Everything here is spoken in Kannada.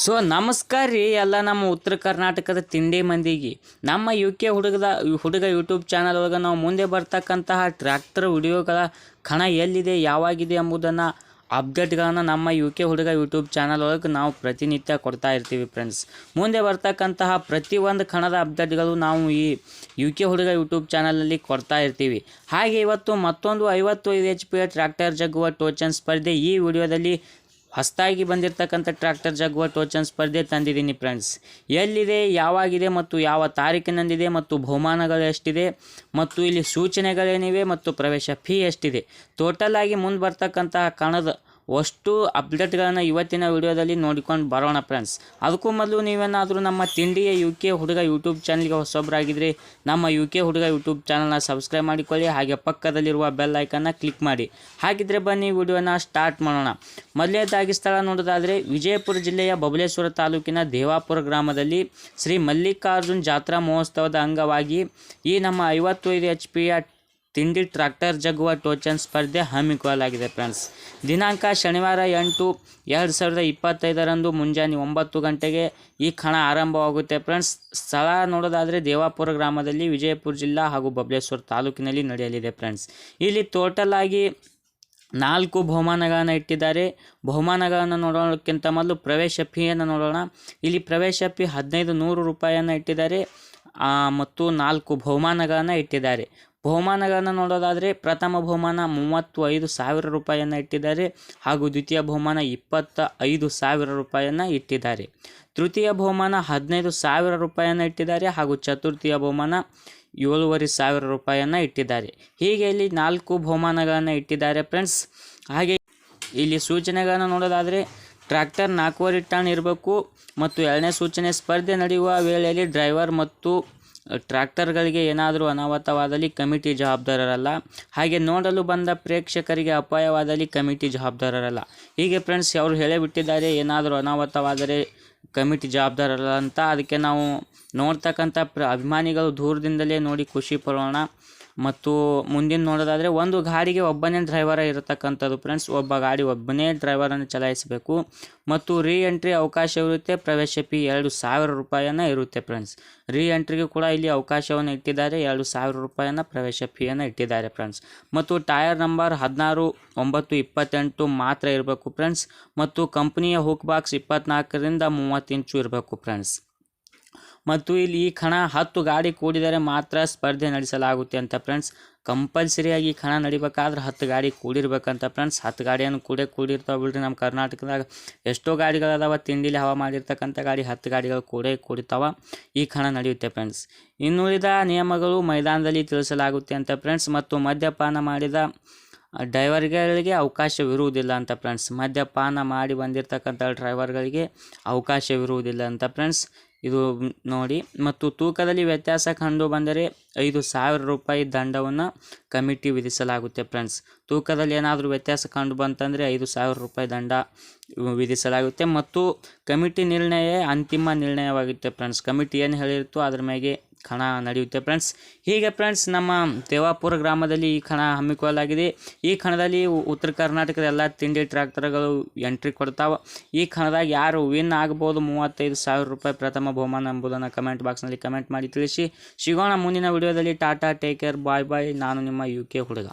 ಸೊ ನಮಸ್ಕಾರ ರೀ ಎಲ್ಲ ನಮ್ಮ ಉತ್ತರ ಕರ್ನಾಟಕದ ತಿಂಡಿ ಮಂದಿಗೆ. ನಮ್ಮ ಯು ಕೆ ಹುಡುಗದ, ಹುಡುಗ ಯೂಟ್ಯೂಬ್ ಚಾನಲ್ ಒಳಗೆ ನಾವು ಮುಂದೆ ಬರ್ತಕ್ಕಂತಹ ಟ್ರ್ಯಾಕ್ಟರ್ ವಿಡಿಯೋಗಳ ಕಣ ಎಲ್ಲಿದೆ, ಯಾವಾಗಿದೆ ಎಂಬುದನ್ನು ಅಪ್ಡೇಟ್ಗಳನ್ನು ನಮ್ಮ ಯು ಕೆ ಹುಡುಗ ಯೂಟ್ಯೂಬ್ ಚಾನಲ್ ಒಳಗೆ ನಾವು ಪ್ರತಿನಿತ್ಯ ಕೊಡ್ತಾ ಇರ್ತೀವಿ ಫ್ರೆಂಡ್ಸ್ ಮುಂದೆ ಬರ್ತಕ್ಕಂತಹ ಪ್ರತಿಯೊಂದು ಕಣದ ಅಪ್ಡೇಟ್ಗಳು ನಾವು ಈ ಯು ಕೆ ಹುಡುಗ ಯೂಟ್ಯೂಬ್ ಚಾನಲಲ್ಲಿ ಕೊಡ್ತಾ ಇರ್ತೀವಿ. ಹಾಗೆ ಇವತ್ತು ಮತ್ತೊಂದು ಐವತ್ತು ಐದು ಎಚ್ ಪಿ ಟ್ರ್ಯಾಕ್ಟರ್ ಜಗ್ಗುವ ಟೋಚನ್ ಸ್ಪರ್ಧೆ ಈ ವಿಡಿಯೋದಲ್ಲಿ ಹೊಸದಾಗಿ ಬಂದಿರತಕ್ಕಂಥ ಟ್ರ್ಯಾಕ್ಟರ್ ಜಗ್ಗುವ ಟೋಚನ್ ಸ್ಪರ್ಧೆ ತಂದಿದ್ದೀನಿ ಫ್ರೆಂಡ್ಸ್ ಎಲ್ಲಿದೆ, ಯಾವಾಗಿದೆ ಮತ್ತು ಯಾವ ತಾರೀಕಿನಂದಿದೆ ಮತ್ತು ಬಹುಮಾನಗಳು ಎಷ್ಟಿದೆ ಮತ್ತು ಇಲ್ಲಿ ಸೂಚನೆಗಳೇನಿವೆ ಮತ್ತು ಪ್ರವೇಶ ಫೀ ಎಷ್ಟಿದೆ. ಟೋಟಲ್ ಆಗಿ ಮುಂದೆ ಬರ್ತಕ್ಕಂತಹ ಕಣದ ಅಷ್ಟು ಅಪ್ಡೇಟ್ಗಳನ್ನು ಇವತ್ತಿನ ವಿಡಿಯೋದಲ್ಲಿ ನೋಡಿಕೊಂಡು ಬರೋಣ ಫ್ರೆಂಡ್ಸ್ ಅದಕ್ಕೂ ಮೊದಲು ನೀವೇನಾದರೂ ನಮ್ಮ ತಿಂಡಿಯ ಯು ಕೆ ಹುಡುಗ ಯೂಟ್ಯೂಬ್ ಚಾನಲ್ಗೆ ಹೊಸೊಬ್ಬರಾಗಿದ್ದರೆ ನಮ್ಮ ಯು ಕೆ ಹುಡುಗ ಯೂಟ್ಯೂಬ್ ಚಾನಲ್ನ ಸಬ್ಸ್ಕ್ರೈಬ್ ಮಾಡಿಕೊಳ್ಳಿ. ಹಾಗೆ ಪಕ್ಕದಲ್ಲಿರುವ ಬೆಲ್ ಐಕನ್ನ ಕ್ಲಿಕ್ ಮಾಡಿ. ಹಾಗಿದ್ರೆ ಬನ್ನಿ, ವಿಡಿಯೋನ ಸ್ಟಾರ್ಟ್ ಮಾಡೋಣ. ಮೊದಲನೇದಾಗಿ ಸ್ಥಳ ನೋಡೋದಾದರೆ ವಿಜಯಪುರ ಜಿಲ್ಲೆಯ ಬಬಲೇಶ್ವರ ತಾಲೂಕಿನ ದೇವಾಪುರ ಗ್ರಾಮದಲ್ಲಿ ಶ್ರೀ ಮಲ್ಲಿಕಾರ್ಜುನ್ ಜಾತ್ರಾ ಮಹೋತ್ಸವದ ಅಂಗವಾಗಿ ಈ ನಮ್ಮ ಐವತ್ತೈದು ಎಚ್ ಪಿಯ ತಿಂಡಿ, ಟ್ರ್ಯಾಕ್ಟರ್, ಜಗ್ಗುವ ಟೋಚನ್ ಸ್ಪರ್ಧೆ ಹಮ್ಮಿಕೊಳ್ಳಲಾಗಿದೆ ಫ್ರೆಂಡ್ಸ್. ದಿನಾಂಕ ಶನಿವಾರ ಎಂಟು ಎರಡು ಸಾವಿರದ ಇಪ್ಪತ್ತೈದರಂದು ಮುಂಜಾನೆ ಒಂಬತ್ತು ಗಂಟೆಗೆ ಈ ಕಣ ಆರಂಭವಾಗುತ್ತೆ ಫ್ರೆಂಡ್ಸ್. ಸ್ಥಳ ನೋಡೋದಾದರೆ ದೇವಾಪುರ ಗ್ರಾಮದಲ್ಲಿ ವಿಜಯಪುರ ಜಿಲ್ಲಾ ಹಾಗೂ ಬಬಲೇಶ್ವರ ತಾಲೂಕಿನಲ್ಲಿ ನಡೆಯಲಿದೆ ಫ್ರೆಂಡ್ಸ್. ಇಲ್ಲಿ ಟೋಟಲ್ ಆಗಿ ನಾಲ್ಕು ಬಹುಮಾನಗಳನ್ನು ಇಟ್ಟಿದ್ದಾರೆ. ಬಹುಮಾನಗಳನ್ನು ನೋಡೋಕ್ಕಿಂತ ಮೊದಲು ಪ್ರವೇಶ ಫೀಯನ್ನು ನೋಡೋಣ. ಇಲ್ಲಿ ಪ್ರವೇಶ ಫೀ ಹದಿನೈದು ನೂರು ರೂಪಾಯಿಯನ್ನು ಇಟ್ಟಿದ್ದಾರೆ. ಮತ್ತು ನಾಲ್ಕು ಬಹುಮಾನಗಳನ್ನು ಇಟ್ಟಿದ್ದಾರೆ. ಬಹುಮಾನಗಳನ್ನು ನೋಡೋದಾದರೆ ಪ್ರಥಮ ಬಹುಮಾನ ಮೂವತ್ತು ಐದು ಸಾವಿರ ರೂಪಾಯಿಯನ್ನು ಇಟ್ಟಿದ್ದಾರೆ ಹಾಗೂ ದ್ವಿತೀಯ ಬಹುಮಾನ ಇಪ್ಪತ್ತ ಐದು ಸಾವಿರ ರೂಪಾಯಿಯನ್ನು ಇಟ್ಟಿದ್ದಾರೆ. ತೃತೀಯ ಬಹುಮಾನ ಹದಿನೈದು ಸಾವಿರ ರೂಪಾಯಿಯನ್ನು ಇಟ್ಟಿದ್ದಾರೆ ಹಾಗೂ ಚತುರ್ಥಿಯ ಬಹುಮಾನ ಏಳುವರೆ ಸಾವಿರ ರೂಪಾಯಿಯನ್ನು ಇಟ್ಟಿದ್ದಾರೆ. ಹೀಗೆ ಇಲ್ಲಿ ನಾಲ್ಕು ಬಹುಮಾನಗಳನ್ನು ಇಟ್ಟಿದ್ದಾರೆ ಫ್ರೆಂಡ್ಸ್. ಹಾಗೆ ಇಲ್ಲಿ ಸೂಚನೆಗಳನ್ನು ನೋಡೋದಾದರೆ ಟ್ರ್ಯಾಕ್ಟರ್ ನಾಲ್ಕೂವರೆ ಟನ್ ಇರಬೇಕು ಮತ್ತು ಎರಡನೇ ಸೂಚನೆ ಸ್ಪರ್ಧೆ ನಡೆಯುವ ವೇಳೆಯಲ್ಲಿ ಡ್ರೈವರ್ ಮತ್ತು ಟ್ರ್ಯಾಕ್ಟರ್ಗಳಿಗೆ ಏನಾದರೂ ಅನಾಹುತವಾದಲ್ಲಿ ಕಮಿಟಿ ಜವಾಬ್ದಾರರಲ್ಲ. ಹಾಗೆ ನೋಡಲು ಬಂದ ಪ್ರೇಕ್ಷಕರಿಗೆ ಅಪಾಯವಾದಲ್ಲಿ ಕಮಿಟಿ ಜವಾಬ್ದಾರರಲ್ಲ. ಹೀಗೆ ಫ್ರೆಂಡ್ಸ್ ಅವರು ಹೇಳೇ ಬಿಟ್ಟಿದ್ದಾರೆ ಏನಾದರೂ ಅನಾಹುತವಾದರೆ ಕಮಿಟಿ ಜವಾಬ್ದಾರರಲ್ಲ ಅಂತ. ಅದಕ್ಕೆ ನಾವು ನೋಡ್ತಕ್ಕಂಥ ಪ್ರ, ಅಭಿಮಾನಿಗಳು ದೂರದಿಂದಲೇ ನೋಡಿ ಖುಷಿ ಪಡೋಣ. ಮತ್ತು ಮುಂದಿನ ನೋಡೋದಾದರೆ ಒಂದು ಗಾಡಿಗೆ ಒಬ್ಬನೇ ಡ್ರೈವರ ಇರತಕ್ಕಂಥದ್ದು ಫ್ರೆಂಡ್ಸ್ ಒಬ್ಬ ಗಾಡಿ ಒಬ್ಬನೇ ಡ್ರೈವರನ್ನು ಚಲಾಯಿಸಬೇಕು. ಮತ್ತು ರೀ ಎಂಟ್ರಿ ಅವಕಾಶ ಇರುತ್ತೆ, ಪ್ರವೇಶ ಫೀ ಎರಡು ಸಾವಿರ ರೂಪಾಯಿಯನ್ನು ಇರುತ್ತೆ ಫ್ರೆಂಡ್ಸ್ ರೀ ಎಂಟ್ರಿಗೂ ಕೂಡ ಇಲ್ಲಿ ಅವಕಾಶವನ್ನು ಇಟ್ಟಿದ್ದಾರೆ, ಎರಡು ಸಾವಿರ ರೂಪಾಯಿಯನ್ನು ಪ್ರವೇಶ ಫೀಯನ್ನು ಇಟ್ಟಿದ್ದಾರೆ ಫ್ರೆಂಡ್ಸ್ ಮತ್ತು ಟೈರ್ ನಂಬರ್ ಹದಿನಾರು, ಒಂಬತ್ತು, ಇಪ್ಪತ್ತೆಂಟು ಮಾತ್ರ ಇರಬೇಕು ಫ್ರೆಂಡ್ಸ್ ಮತ್ತು ಕಂಪ್ನಿಯ ಹುಕ್ ಬಾಕ್ಸ್ ಇಪ್ಪತ್ನಾಲ್ಕರಿಂದ ಮೂವತ್ತು ಇಂಚು ಇರಬೇಕು ಫ್ರೆಂಡ್ಸ್ ಮತ್ತು ಇಲ್ಲಿ ಈ ಕಣ ಹತ್ತು ಗಾಡಿ ಕೂಡಿದರೆ ಮಾತ್ರ ಸ್ಪರ್ಧೆ ನಡೆಸಲಾಗುತ್ತೆ ಅಂತ ಫ್ರೆಂಡ್ಸ್. ಕಂಪಲ್ಸರಿಯಾಗಿ ಈ ಕಣ ನಡಿಬೇಕಾದ್ರೆ ಹತ್ತು ಗಾಡಿ ಕೂಡಿರ್ಬೇಕಂತ ಫ್ರೆಂಡ್ಸ್. ಹತ್ತು ಗಾಡಿಯನ್ನು ಕೂಡೇ ಕೂಡಿರ್ತಾವೆ ಬಿಡ್ರಿ ನಮ್ಮ ಕರ್ನಾಟಕದಾಗ. ಎಷ್ಟೋ ಗಾಡಿಗಳದಾವ ತಿಂಡಿಲಿ ಹವಾ ಮಾಡಿರ್ತಕ್ಕಂಥ ಗಾಡಿ ಹತ್ತು ಗಾಡಿಗಳು ಕೂಡೇ ಕೂಡಿತಾವ ಈ ಕಣ ನಡೆಯುತ್ತೆ ಫ್ರೆಂಡ್ಸ್. ಇನ್ನುಳಿದ ನಿಯಮಗಳು ಮೈದಾನದಲ್ಲಿ ತಿಳಿಸಲಾಗುತ್ತೆ ಅಂತ ಫ್ರೆಂಡ್ಸ್. ಮತ್ತು ಮದ್ಯಪಾನ ಮಾಡಿದ ಡ್ರೈವರ್ಗಳಿಗೆ ಅವಕಾಶವಿರುವುದಿಲ್ಲ ಅಂತ ಫ್ರೆಂಡ್ಸ್. ಮದ್ಯಪಾನ ಮಾಡಿ ಬಂದಿರತಕ್ಕಂಥ ಡ್ರೈವರ್ಗಳಿಗೆ ಅವಕಾಶವಿರುವುದಿಲ್ಲ ಅಂತ ಫ್ರೆಂಡ್ಸ್. ಇದು ನೋಡಿ. ಮತ್ತು ತೂಕದಲ್ಲಿ ವ್ಯತ್ಯಾಸ ಕಂಡು ಬಂದರೆ ಐದು ಸಾವಿರ ರೂಪಾಯಿ ದಂಡವನ್ನು ಕಮಿಟಿ ವಿಧಿಸಲಾಗುತ್ತೆ ಫ್ರೆಂಡ್ಸ್. ತೂಕದಲ್ಲಿ ಏನಾದರೂ ವ್ಯತ್ಯಾಸ ಕಂಡು ಬಂತಂದರೆ ಐದು ಸಾವಿರ ರೂಪಾಯಿ ದಂಡ ವಿಧಿಸಲಾಗುತ್ತೆ. ಮತ್ತು ಕಮಿಟಿ ನಿರ್ಣಯ ಅಂತಿಮ ನಿರ್ಣಯವಾಗುತ್ತೆ ಫ್ರೆಂಡ್ಸ್. ಕಮಿಟಿ ಏನು ಹೇಳಿರುತ್ತೋ ಅದ್ರ ಮೇಲೆ ಕಣ ನಡೆಯುತ್ತೆ ಫ್ರೆಂಡ್ಸ್. ಹೀಗೆ ಫ್ರೆಂಡ್ಸ್, ನಮ್ಮ ದೇವಾಪುರ ಗ್ರಾಮದಲ್ಲಿ ಈ ಕಣ ಹಮ್ಮಿಕೊಳ್ಳಲಾಗಿದೆ. ಈ ಕಣದಲ್ಲಿ ಉತ್ತರ ಕರ್ನಾಟಕದ ಎಲ್ಲ ತಿಂಡಿ ಟ್ರ್ಯಾಕ್ಟರ್ಗಳು ಎಂಟ್ರಿ ಕೊಡ್ತಾವೆ. ಈ ಕಣದಾಗ ಯಾರು ವಿನ್ ಆಗ್ಬೋದು ಮೂವತ್ತೈದು ಸಾವಿರ ರೂಪಾಯಿ ಪ್ರಥಮ ಬಹುಮಾನ ಎಂಬುದನ್ನು ಕಮೆಂಟ್ ಬಾಕ್ಸ್ನಲ್ಲಿ ಕಮೆಂಟ್ ಮಾಡಿ ತಿಳಿಸಿ. ಸಿಗೋಣ ಮುಂದಿನ ವಿಡಿಯೋದಲ್ಲಿ. Tata take care bye bye. ನಾನು ನಿಮ್ಮ ಯು ಕೆ ಹುಡುಗ.